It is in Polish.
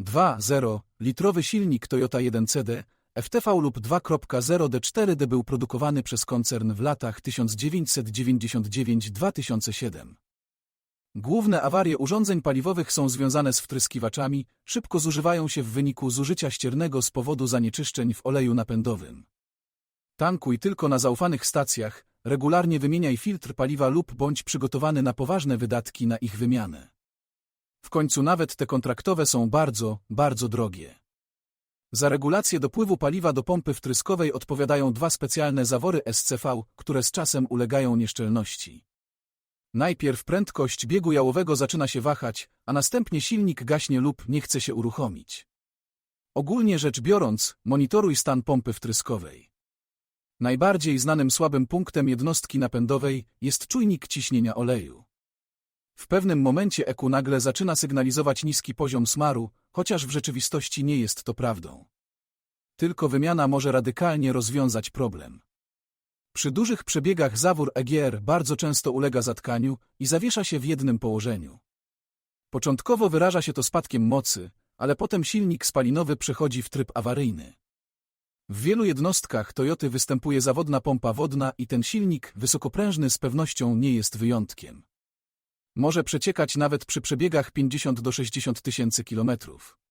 2.0 litrowy silnik Toyota 1CD FTV lub 2.0 D4D był produkowany przez koncern w latach 1999-2007. Główne awarie urządzeń paliwowych są związane z wtryskiwaczami, szybko zużywają się w wyniku zużycia ściernego z powodu zanieczyszczeń w oleju napędowym. Tankuj tylko na zaufanych stacjach, regularnie wymieniaj filtr paliwa lub bądź przygotowany na poważne wydatki na ich wymianę. W końcu nawet te kontraktowe są bardzo, bardzo drogie. Za regulację dopływu paliwa do pompy wtryskowej odpowiadają dwa specjalne zawory SCV, które z czasem ulegają nieszczelności. Najpierw prędkość biegu jałowego zaczyna się wahać, a następnie silnik gaśnie lub nie chce się uruchomić. Ogólnie rzecz biorąc, monitoruj stan pompy wtryskowej. Najbardziej znanym słabym punktem jednostki napędowej jest czujnik ciśnienia oleju. W pewnym momencie EQ nagle zaczyna sygnalizować niski poziom smaru, chociaż w rzeczywistości nie jest to prawdą. Tylko wymiana może radykalnie rozwiązać problem. Przy dużych przebiegach zawór EGR bardzo często ulega zatkaniu i zawiesza się w jednym położeniu. Początkowo wyraża się to spadkiem mocy, ale potem silnik spalinowy przechodzi w tryb awaryjny. W wielu jednostkach Toyoty występuje zawodna pompa wodna i ten silnik wysokoprężny z pewnością nie jest wyjątkiem. Może przeciekać nawet przy przebiegach 50 do 60 tysięcy kilometrów.